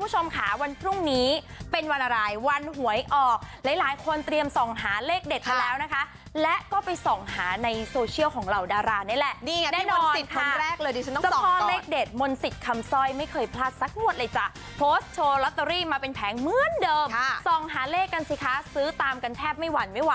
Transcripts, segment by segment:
คุณผู้ชมค่ะวันพรุ่งนี้เป็นวันอะไรวันหวยออกหลายๆคนเตรียมส่องหาเลขเด็ดกันแล้วนะคะและก็ไปส่องหาในโซเชียลของเหล่าดารานี่แหละนี่ไงแน่พี่นมอนนต์สิทธิ์คนค่ะแรกเลยดิฉันต้องเจ้าส่องพ่อก่อเลนขเด็ดมนต์สิทธิ์คำสร้อยไม่เคยพลาดสักงวดเลยจ้ะโพสต์โชว์ลอตเตอรี่มาเป็นแผงเหมือนเดิมค่ะส่องหาเลขกันสิคะ ซื้อตามกันแทบไม่หวั่นไม่ไหว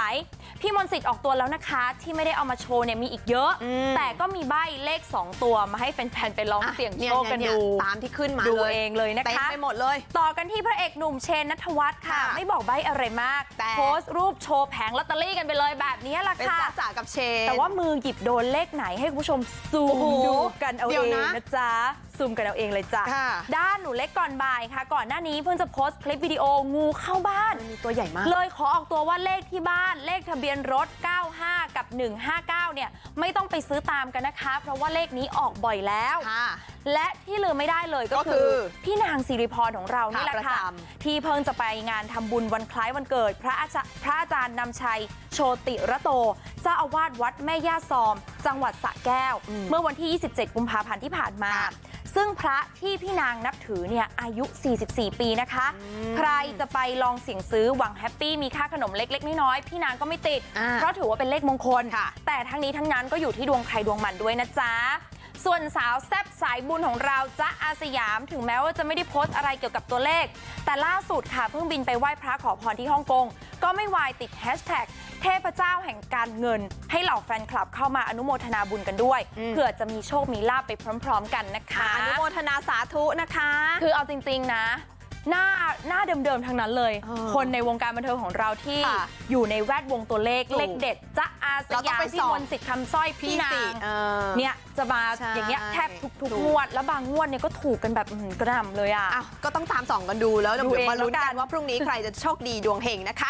พี่มนต์สิทธิ์ออกตัวแล้วนะคะ ที่ไม่ได้เอามาโชว์เนี่ยมีอีกเยอะอืมแต่ก็มีใบ้เลข 2 ตัวมาให้แฟนๆไปลองอะเสี่ยงเนี่โชคกันเยดูเยตามที่ขึ้นมาดูเลยเองเลยนะคะเต็มไปหมดเลย ต่อกันที่พระเอกหนุ่มเชนนัทวัฒน์ค่ะค่ะไม่บอกใบ้อะไรมากแต่โพสต์รูปโชว์แผงลอตเตอรี่กันไปเลยแบบนี้แหละเป็นค่ะจ้าจ๋ากับเชนแต่ว่ามือหยิบโดนเลขไหนให้คุณผู้ชมซูโอ้มโหดูกันเอาเดี๋เอยวงนะนะจ๊ะซูมกันเอาเองเลยจ้ะค่ะด้านหนูเล็กก่อนบ่ายค่ะ ก่อนหน้านี้เพิ่งจะโพสต์คลิปวิดีโองูเข้าบ้านมีตัวใหญ่มาก เลยขอออกตัวว่าเลขที่บ้านเลขทะเบียนรถ 95 กับ 159 เนี่ยไม่ต้องไปซื้อตามกันนะคะ เพราะว่าเลขนี้ออกบ่อยแล้วค่ะ และที่ลืมไม่ได้เลยก็ก็คืคืออพี่นางสิริพรของเรานี่แหละค่ะค่ะประจำที่เพิ่งจะไปงานทำบุญวันคล้ายวันเกิด พระอาจารย์พระอาจารย์นำชัยโชติระโตเจ้าอาวาสวัดแม่ย่าซอม จังหวัดสระแก้วอืมเมื่อวันที่ 27 กุมภาพันธ์ที่ผ่านมาค่ะซึ่งพระที่พี่นางนับถือเนี่ยอายุ 44 ปีนะคะอืมใครจะไปลองเสี่ยงซื้อหวังแฮปปี้มีค่าขนมเล็ก ๆ น้อยๆพี่นางก็ไม่ติดอ่าเพราะถือว่าเป็นเลขมงคลค่ะแต่ทั้งนี้ทั้งนั้นก็อยู่ที่ดวงใครดวงมันด้วยนะจ๊ะ ส่วนสาวแซบสายบุญของเราจ๊ะอาสยาม ถึงแม้ว่าจะไม่ได้โพสต์อะไรเกี่ยวกับตัวเลข แต่ล่าสุดค่ะเพิ่งบินไปไหว้พระขอพรที่ฮ่องกง ก็ไม่วายติดแฮชแท็กเทพเจ้าแห่งการเงิน ให้เหล่าแฟนคลับเข้ามาอนุโมทนาบุญกันด้วยอืมเผื่อจะมีโชคมีลาบไปพร้อม ๆ กันนะคะอนุโมทนาสาธุนะคะ คือเอาจริง ๆ นะหน้าหน้าเดิมๆทั้งนั้นเลยเออคนในวงการบันเทิงของเราที่ค่ะอยู่ในแวดวงตัวเลขถูกเลขเด็ดจ๊ะ อาสเราต้อยางมไปพี่ส่องมนต์สิทธิ์คำสร้อยพี่นาสิงเออเนี่ยจะมาใช่อย่างเงี้ยแทบทุกถูๆกงวด แล้วบางงวดเนี่ยก็ถูกกันแบบอื้อหือกระหน่ำเลยอะอ้าวก็ต้องตามส่องกันดูแล้วเดี๋ยวดูเองมาลุ้นแล้วกักันนว่าพรุ่งนี้ใครจะโชคดีดวงเฮงนะคะ